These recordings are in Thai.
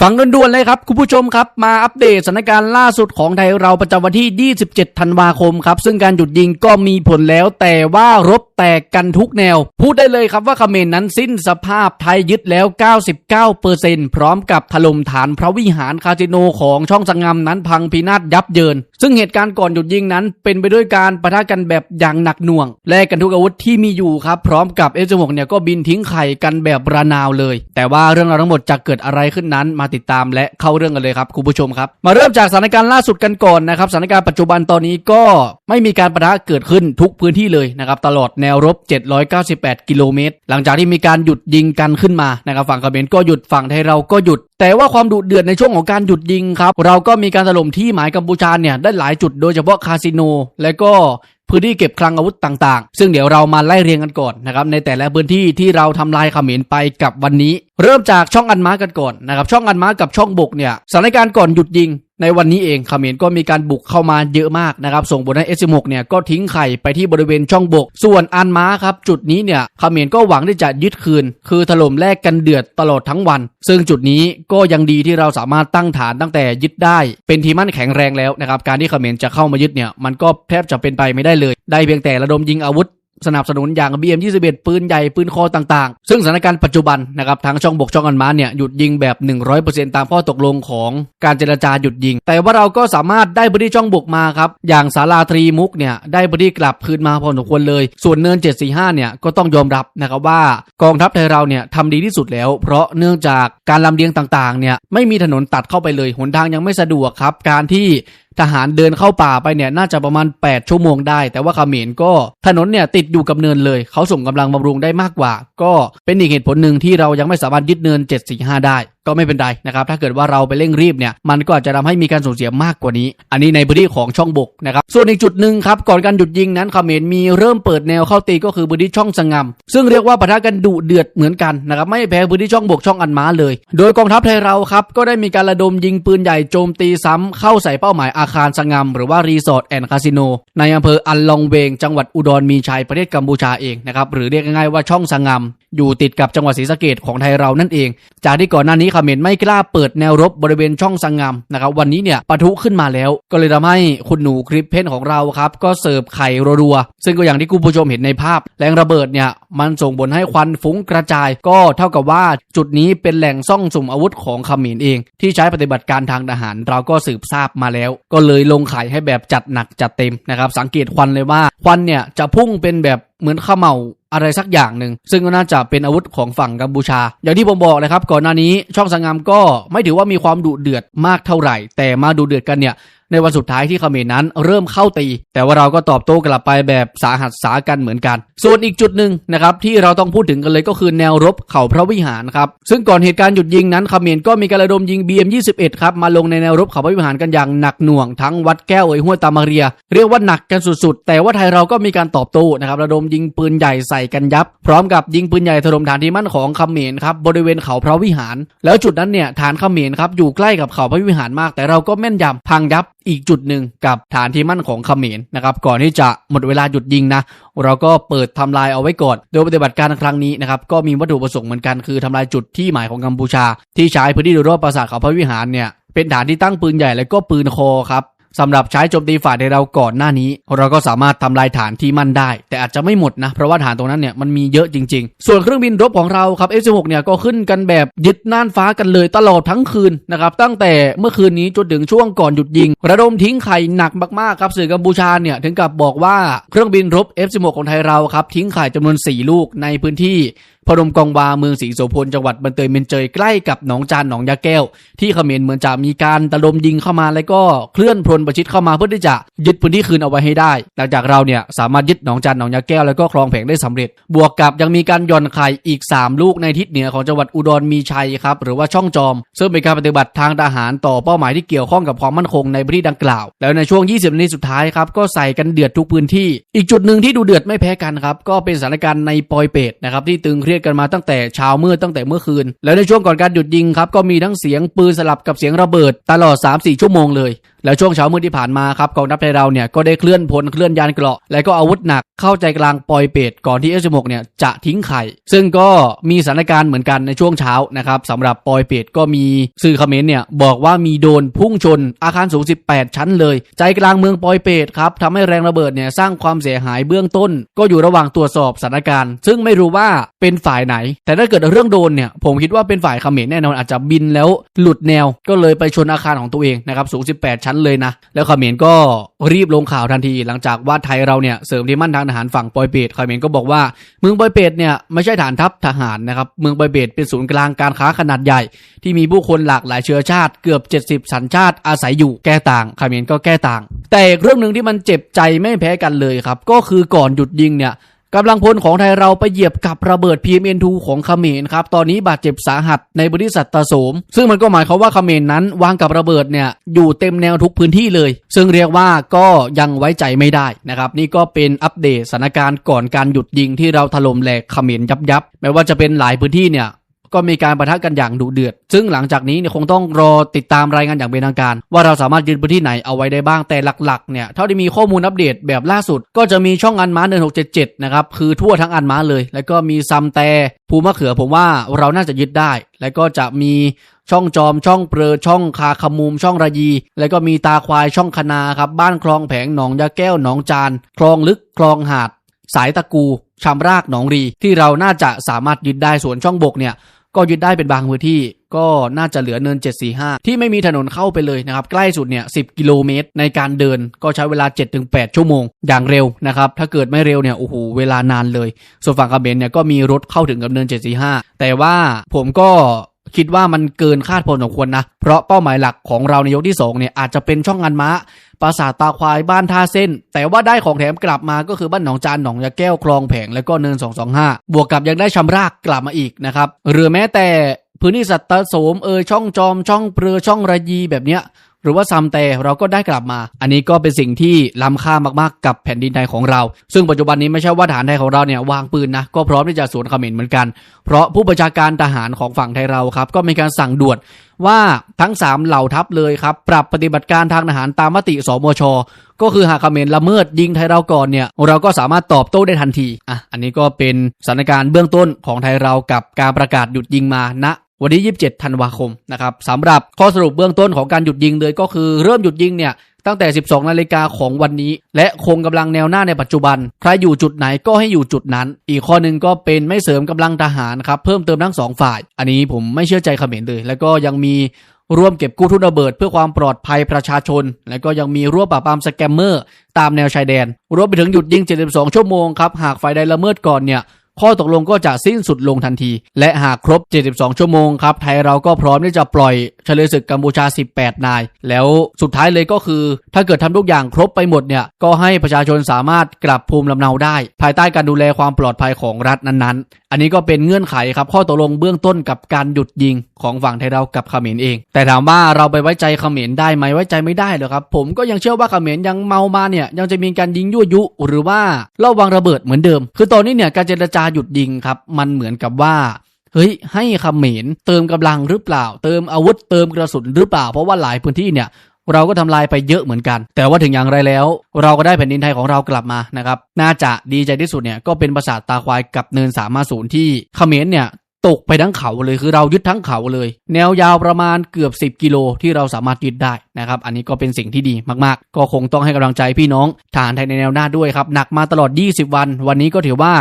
ฟังด่วนๆเลยครับ คุณผู้ชมครับ มาอัปเดตสถานการณ์ล่าสุดของไทยเราประจำวันที่ 27 ธันวาคมครับ ซึ่งการหยุดยิงก็มีผลแล้ว แต่ว่ารบแตกกันทุกแนว พูดได้เลยครับว่าเขมรนนั้นสิ้นสภาพไทยยึดแล้ว 99%พร้อมกับถล่มฐานพระวิหารคาสิโนของช่องสังงามนั้นพังพินาศยับเยิน ซึ่งเหตุการณ์ก่อนหยุดยิงนั้น เป็นไปด้วยการปะทะกันแบบอย่างหนักหน่วงแลกกันทุกอาวุธที่มีอยู่ครับพร้อมกับ F16 เนี่ยก็บินทิ้งไข่กันแบบระนาวเลย แต่ว่าเรื่องราวทั้งหมดจะเกิดอะไรขึ้นนั้นมาติดตามและเข้าเรื่องกันเลยครับคุณผู้ชมครับ มาเริ่มจากสถานการณ์ล่าสุดกันก่อนนะครับสถานการณ์ปัจจุบันตอนนี้ก็ไม่มีการปะทะเกิดขึ้นทุกพื้นที่เลยนะครับตลอดแนวรบ 798 กิโลเมตร หลังจากที่มีการหยุดยิงกันขึ้นมานะครับฝั่งเขมรก็หยุดฝั่งไทยเราก็หยุด แต่ว่าความดุเดือดในช่วงของการหยุดยิงครับเราก็มีการถล่มที่หมายกัมพูชาเนี่ยได้หลายจุดโดยเฉพาะคาสิโน และก็ พื้นที่เก็บคลังอาวุธต่างๆ ซึ่งเดี๋ยวเรามาไล่เรียงกันก่อนนะครับในแต่ละพื้นที่ที่เราทำลายขมิ้นไปกับวันนี้ เริ่มจากช่องอันม้ากันก่อนนะครับช่องอันม้ากับช่องบกเนี่ยสถานการณ์ก่อนหยุดยิง ในวันนี้เองเขมรก็มีการบุกเข้ามาเยอะมากนะครับ ส่งผลให้ S16 เนี่ยก็ทิ้งไข่ไปที่บริเวณช่องบก ส่วนอันม้าครับ จุดนี้เนี่ยเขมรก็หวังที่จะยึดคืน คือถล่มแลกกันเดือดตลอดทั้งวัน ซึ่งจุดนี้ก็ยังดีที่เราสามารถตั้งฐานตั้งแต่ยึดได้ เป็นทีมั่นแข็งแรงแล้วนะครับ การที่เขมรจะเข้ามายึดเนี่ยมันก็แทบจะเป็นไปไม่ได้เลย ได้เพียงแต่ระดมยิงอาวุธ สนับสนุนอย่าง BM21 ปืนใหญ่ปืนคอต่างๆ ซึ่งสถานการณ์ปัจจุบันนะครับทางช่องบกช่องอันมาเนี่ยหยุดยิงแบบ 100%ตามข้อตกลงของการเจรจาหยุดยิง แต่ว่าเราก็สามารถได้พื้นที่ช่องบกมาครับ อย่างสาราตรีมุกเนี่ยได้พื้นที่กลับคืนมาพอสมควรเลย ส่วนเนิน 745 เนี่ยก็ต้องยอมรับนะครับว่ากองทัพไทยเราเนี่ยทำดีที่สุดแล้ว เพราะเนื่องจากการลำเลียงต่างๆเนี่ยไม่มีถนนตัดเข้าไปเลยหนทางยังไม่สะดวกครับการที่ ทหารเดินเข้าป่าไปเนี่ยน่าจะประมาณ 8 ชั่วโมงได้ แต่ว่าเขมรก็ถนนเนี่ยติดอยู่กับเนินเลย เขาส่งกำลังบำรุงได้มากกว่า ก็เป็นอีกเหตุผลหนึ่งที่เรายังไม่สามารถยึดเนิน 745 ได้ก็ไม่เป็นไรนะครับ ถ้าเกิดว่าเราไปเร่งรีบเนี่ย มันก็อาจจะทำให้มีการสูญเสียมากกว่านี้ อันนี้ในพื้นที่ของช่องบกนะครับ ส่วนอีกจุดหนึ่งครับ ก่อนการหยุดยิงนั้นเขมรมีเริ่มเปิดแนวเข้าตีก็คือพื้นที่ช่องสงามซึ่งเรียกว่าปะทะกันดุเดือดเหมือนกันนะครับ ไม่แพ้พื้นที่ช่องบกช่องอันม้าเลย โดยกองทัพไทยเราครับ ก็ได้มีการระดมยิงปืนใหญ่โจมตีซ้ำเข้าใส่เป้าหมายอาคารสงามหรือว่ารีสอร์ทแอนด์คาสิโนในอำเภออันลองเวง จังหวัดอุดรมีชัยประเทศกัมพูชาเองนะครับหรือเรียกง่ายๆว่าช่องสงามอยู่ติดกับจังหวัดศรีสะเกดของไทยเรานั่นเอง จากที่ก่อนหน้านี้เขมรไม่กล้าเปิดแนวรบบริเวณช่องสังงามนะครับวันนี้เนี่ยปะทุขึ้นมาแล้ว ก็เลยทำให้คุณหนูคลิปเพนของเราครับก็เสิร์ฟไข่รัวๆซึ่งก็อย่างที่คุณผู้ชมเห็นในภาพ แรงระเบิดเนี่ยมันส่งผลให้ควันฟุ้งกระจาย ก็เท่ากับว่าจุดนี้เป็นแหล่งซ่องสุมอาวุธของเขมรเอง ที่ใช้ปฏิบัติการทางทหารเราก็สืบทราบมาแล้ว ก็็เลยลงขายให้แบบจัดหนักจัดเต็มนะครับ สังเกตควันเลยว่าควันเนี่ยจะพุ่งเป็นแบบ เหมือนข้าวเมาอะไรสักอย่างหนึ่ง ซึ่งก็น่าจะเป็นอาวุธของฝั่งกัมพูชา อย่างที่ผมบอกเลยครับ ก่อนหน้านี้ช่องสังงามก็ไม่ถือว่ามีความดุเดือดมากเท่าไหร่ แต่มาดุเดือดกันเนี่ยในวันสุดท้ายที่เขมรนั้นเริ่มเข้าตี แต่ว่าเราก็ตอบโต้กลับไปแบบสาหัสสากันเหมือนกัน ส่วนอีกจุดหนึ่งนะครับที่เราต้องพูดถึงกันเลยก็คือแนวรบเขาพระวิหารครับ ซึ่งก่อนเหตุการณ์หยุดยิงนั้นเขมรก็มีการระดมยิง BM21 ครับมาลงในแนวรบเขาพระวิหารกันอย่างหนักหน่วงทั้งวัดแก้วเอยห้วยตามาเรีย เรียกว่าหนักกันสุดๆ แต่ว่าไทยเราก็มีการตอบโต้นะครับระดมยิงปืนใหญ่ใส่กันยับ พร้อมกับยิงปืนใหญ่ถล่มฐานที่มั่นของขเขมรครับบริเวณเขาพระวิหาร แล้วจุดนั้นเนี่ยฐานขเขมรครับอยู่ใกล้กับเขาพระวิหารมาก แต่เราก็แม่นยำพังยับอีกจุดหนึ่งกับฐานที่มั่นของขเขมรนะครับก่อนที่จะหมดเวลาหยุดยิงนะเราก็เปิดทำลายเอาไว้ก่อน โดยปฏิบัติการครั้งนี้นะครับก็มีวัตถุประสงค์เหมือนกันคือทำลายจุดที่หมายของกัมพูชา ที่ใช้พื้นที่โดยรอบปราสาทเขาพระวิหารเนี่ยเป็นฐานที่ตั้งปืนใหญ่และก็ปืนคอครับ สำหรับใช้โจมตีฝ่ายในเราก่อนหน้านี้ เราก็สามารถทำลายฐานที่มั่นได้ แต่อาจจะไม่หมดนะ เพราะว่าฐานตรงนั้นเนี่ยมันมีเยอะจริง ๆ ส่วนเครื่องบินรบของเราครับ F16 เนี่ยก็ขึ้นกันแบบยึดน่านฟ้ากันเลยตลอดทั้งคืนนะครับตั้งแต่เมื่อคืนนี้จนถึงช่วงก่อนหยุดยิง ระดมทิ้งไข่หนักมากๆครับสื่อกัมพูชาเนี่ยถึงกับบอกว่าเครื่องบินรบ F16 ของไทยเราครับทิ้งไข่จำนวน 4 ลูกในพื้นที่ พนมกองวาเมืองศรีโสพลจังหวัดบันเตยเมนเจยใกล้กับหนองจานหนองยาแก้ว ที่เขมรเหมือนจะมีการตะลมยิงเข้ามาแล้วก็เคลื่อนพลประชิดเข้ามาเพื่อที่จะยึดพื้นที่คืนเอาไว้ให้ได้ หลังจากเราเนี่ยสามารถยึดหนองจานหนองยาแก้วแล้วก็คลองแผงได้สำเร็จ บวกกับยังมีการย่อนไข่อีก 3 ลูกในทิศเหนือของจังหวัดอุดรมีชัยครับหรือว่าช่องจอม ซึ่งเป็นการปฏิบัติทางทหารต่อเป้าหมายที่เกี่ยวข้องกับความมั่นคงในพื้นที่ดังกล่าว แล้วในช่วง 20นาทีสุดท้ายครับก็ใส่กันเดือดทุกพื้นที่ อีกจุดหนึ่งที่ดูเดือดไม่แพ้กันครับก็เป็นสถานการณ์ในปอยเปตนะครับที่ตึงเครียดกันมาตั้งแต่เช้ามืดตั้งแต่เมื่อคืน แล้วในช่วงก่อนการหยุดยิงครับก็มีทั้งเสียงปืนสลับกับเสียงระเบิดตลอด 3-4 ชั่วโมงเลยแล้วช่วงเช้ามืดที่ผ่านมาครับกองทัพไทยเราเนี่ยก็ได้เคลื่อนพลเคลื่อนยานเกราะ และก็อาวุธหนักเข้าใจกลางปอยเปตก่อนที่ F16 เนี่ยจะทิ้งไข่ ซึ่งก็มีสถานการณ์เหมือนกันในช่วงเช้านะครับสำหรับปอยเปตก็มีสื่อคอมเมนต์เนี่ยบอกว่ามีโดนพุ่งชนอาคารสูง 18 ชั้นเลย ใจกลางเมืองปอยเปตครับทำให้แรงระเบิดเนี่ยสร้างความเสียหายเบื้องต้น ก็อยู่ระหว่างตรวจสอบสถานการณ์ ซึ่งไม่รู้ว่าเป็นฝ่ายไหน แต่ถ้าเกิดเรื่องโดนเนี่ยผมคิดว่าเป็นฝ่ายเขมรแน่นอนอาจจะบินแล้วหลุดแนวก็เลยไปชนอาคารของตัวเองนะครับสูง 18ชั้นเลยนะ แล้วเขมรก็รีบลงข่าวทันที หลังจากว่าไทยเราเนี่ยเสริมที่มั่นทางทหารฝั่งปอยเปตเขมรก็บอกว่า เมืองปอยเปตเนี่ยไม่ใช่ฐานทัพทหารนะครับเมืองปอยเปตเป็นศูนย์กลางการค้าขนาดใหญ่ ที่มีผู้คนหลากหลายเชื้อชาติเกือบ 70 สัญชาติอาศัยอยู่แก้ต่างเขมรก็แก้ต่าง แต่เรื่องหนึ่งที่มันเจ็บใจไม่แพ้กันเลยครับก็คือก่อนหยุดยิงเนี่ย กำลังพลของไทยเราไปเหยียบกับระเบิด PMN2 ของเขมรครับ ตอนนี้บาดเจ็บสาหัสในบริษัทตะโสม ซึ่งมันก็หมายความว่าเขมรนั้นวางกับระเบิดเนี่ยอยู่เต็มแนวทุกพื้นที่เลย ซึ่งเรียกว่าก็ยังไว้ใจไม่ได้นะครับ นี่ก็เป็นอัปเดตสถานการณ์ก่อนการหยุดยิงที่เราถล่มแหลกเขมรยับยับๆไม่ว่าจะเป็นหลายพื้นที่เนี่ย ก็มีการประทะกันอย่างดุเดือด ซึ่งหลังจากนี้เนี่ยคงต้องรอติดตามรายงานอย่างเป็นทางการ ว่าเราสามารถยืนพื้นที่ไหนเอาไว้ได้บ้างแต่หลักๆเนี่ยเท่าที่มีข้อมูลอัปเดตแบบล่าสุด ก็จะมีช่องอันม้าเดิน677นะครับคือทั่วทั้งอันม้าเลย แล้วก็มีซัมแต่ภูมะเขือผมว่าเราน่าจะยึดได้ แล้วก็จะมีช่องจอมช่องเปลือช่องคาขมูมช่องระยี แล้วก็มีตาควายช่องคนาครับบ้านคลองแผงหนองยาแก้วหนองจานคลองลึกคลองหาด สายตะกูชำรากหนองรี ที่เราน่าจะสามารถยึดได้ส่วนช่องบกเนี่ย ก็ยึดได้เป็นบางพื้นที่ก็น่าจะเหลือเนิน 745 ที่ไม่มีถนนเข้าไปเลยนะครับ ใกล้สุดเนี่ย 10 กิโลเมตรในการเดินก็ใช้เวลา 7-8 ชั่วโมง อย่างเร็วนะครับ ถ้าเกิดไม่เร็วเนี่ย โอ้โห เวลานานเลย ส่วนฝั่งกระเบนเนี่ยก็มีรถเข้าถึงกับเนิน 745 แต่ว่าผมก็คิดว่ามันเกินคาดพอสมควรนะ เพราะเป้าหมายหลักของเราในยกที่สองเนี่ยอาจจะเป็นช่องงานม้า ปราสาทตาควายบ้านท่าเส้น แต่ว่าได้ของแถมกลับมาก็คือบ้านหนองจานหนองยาแก้วคลองแผงแล้วก็เนิน 225 บวกกับยังได้ชำรากกลับมาอีกนะครับหรือแม้แต่พื้นที่สัตว์ตะโสมเออช่องจอมช่องเปลือช่องระยีแบบเนี้ย หรือว่าซัมแต่เราก็ได้กลับมา อันนี้ก็เป็นสิ่งที่ล้ำค่ามากๆ กับแผ่นดินไทยของเรา ซึ่งปัจจุบันนี้ไม่ใช่ว่าฐานไทยของเราเนี่ยวางปืนนะก็พร้อมที่จะสวนเขมรเหมือนกัน เพราะผู้บัญชาการทหารของฝั่งไทยเราครับก็มีการสั่งด่วนว่าทั้ง 3 เหล่าทัพเลยครับ ปรับปฏิบัติการทางทหารตามมติสมช ก็คือหากเขมรละเมิดยิงไทยเราก่อนเนี่ย เราก็สามารถตอบโต้ได้ทันทีอะอันนี้ก็เป็นสถานการณ์เบื้องต้นของไทยเรากับการประกาศหยุดยิงมาณ วันที่ 27 ธันวาคมนะครับสำหรับข้อสรุปเบื้องต้นของการหยุดยิงเลยก็คือเริ่มหยุดยิงเนี่ยตั้งแต่ 12 นาฬิกาของวันนี้ และคงกำลังแนวหน้าในปัจจุบัน ใครอยู่จุดไหนก็ให้อยู่จุดนั้น อีกข้อหนึ่งก็เป็นไม่เสริมกำลังทหารครับ เพิ่มเติมทั้งสองฝ่าย อันนี้ผมไม่เชื่อใจเขมรเลย แล้วก็ยังมีร่วมเก็บกู้ทุนระเบิดเพื่อความปลอดภัยประชาชน และก็ยังมีร่วมปราบปรามสแกมเมอร์ ตามแนวชายแดน รวมไปถึงหยุดยิง 72 ชั่วโมงครับ หากฝ่ายใดละเมิดก่อนเนี่ย ข้อตกลงก็จะสิ้นสุดลงทันที และหากครบ 72 ชั่วโมงครับไทยเราก็พร้อมที่จะปล่อยเฉลยศึกกัมพูชา 18 นาย แล้วสุดท้ายเลยก็คือ ถ้าเกิดทำทุกอย่างครบไปหมดเนี่ยก็ให้ประชาชนสามารถกลับภูมิลำเนาได้ ภายใต้การดูแลความปลอดภัยของรัฐนั้นๆ อันนี้ก็เป็นเงื่อนไขครับข้อตกลงเบื้องต้นกับการหยุดยิงของฝั่งไทยเรากับเขมรเอง แต่ถามว่าเราไปไว้ใจเขมรได้ไหมไว้ใจไม่ได้หรอครับ ผมก็ยังเชื่อว่าเขมรยังเมามาเนี่ยยังจะมีการยิงยั่วยุ หรือว่าเล่าวางระเบิดเหมือนเดิม คือตอนนี้เนี่ยการเจรจาหยุดยิงครับมันเหมือนกับว่าเฮ้ยให้เขมรเติมกำลังหรือเปล่า เติมอาวุธเติมกระสุนหรือเปล่า เพราะว่าหลายพื้นที่เนี่ย เราก็ทำลายไปเยอะเหมือนกัน แต่ว่าถึงอย่างไรแล้ว เราก็ได้แผ่นดินไทยของเรากลับมานะครับน่าจะดีใจที่สุดเนี่ยก็เป็นปราสาทตาควายกับเนินสามาศูนย์ที่เขมรเนี่ยตกไปทั้งเขาเลยคือเรายึดทั้งเขาเลย แนวยาวประมาณเกือบ 10 กิโลที่เราสามารถยึดได้นะครับ อันนี้ก็เป็นสิ่งที่ดีมากๆ ก็คงต้องให้กำลังใจพี่น้องทหารไทยในแนวหน้าด้วยครับ หนักมาตลอด 20 วัน วันนี้ก็ถือว่า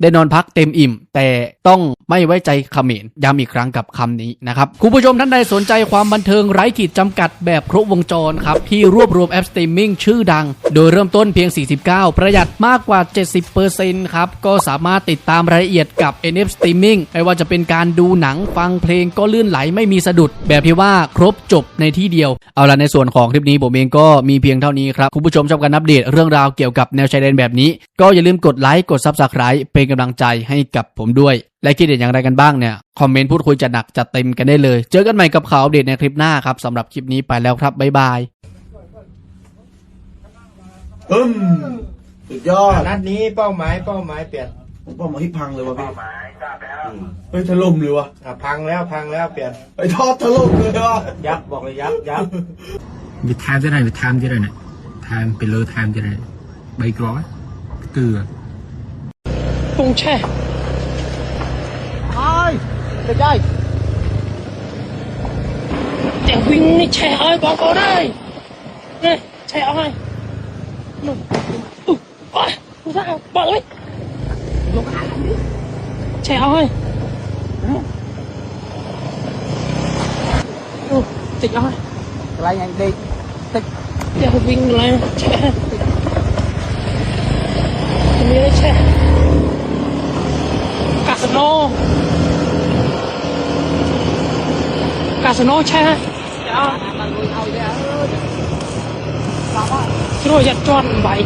ได้นอนพักเต็มอิ่ม แต่ต้องไม่ไว้ใจเขมรย้ำอีกครั้งกับคำนี้นะครับคุณผู้ชมท่านใดสนใจความบันเทิงไร้ขีดจำกัดแบบครบวงจรครับ ที่รวบรวมแอปสตรีมมิ่งชื่อดัง โดยเริ่มต้นเพียง 49 ประหยัดมากกว่า 70%ครับ ก็สามารถติดตามรายละเอียดกับ NF Streaming ไม่ว่าจะเป็นการดูหนังฟังเพลงก็ลื่นไหลไม่มีสะดุด แบบที่ว่าครบจบในที่เดียว เอาละในส่วนของคลิปนี้ผมเองก็มีเพียงเท่านี้ครับคุณผู้ชมชอบการอัปเดตเรื่องราวเกี่ยวกับแนวชายแดนแบบนี้ ก็อย่าลืมกดไลค์กด Subscribe เป็น็นกำลังใจให้กับผมด้วย และคิดเห็นอย่างไรกันบ้างเนี่ย คอมเมนต์พูดคุยจะหนักจะเต็มกันได้เลย เจอกันใหม่กับข่าวอัปเดตในคลิปหน้าครับสำหรับคลิปนี้ไปแล้วครับบ๊ายบายปึ้มสุดยอดนัดนี้เป้าหมายเป้าหมายเปลี่ยนเป้าหมายที่พังเลยวะพี่เฮ้ยถล่มเลยวะพังแล้วพังแล้วเปลี่ยนไอ้ทอดถล่มเลยวะยับบอกเลยยับยับมีไทม์ที่ไหนมีไทม์ที่ไหนเนี่ยไทม์เป็นเลอไทม์ที่ไหนใบกรอยเกลือ tung tre ai? Được đây. Trẻ huynh đi tre ơi bỏ vào đây? Này trẻ ơi ừ, ừ, ra bỏ đi. Tre ơi ừ, tịch ơi lấy anh đi. Tịch trẻ huynh lấy trẻ tịch tre. ណូកាសណូឆេះចាបានលុយឲ្យដែរអើយស្រួលយ៉ាត់ជន់បាយ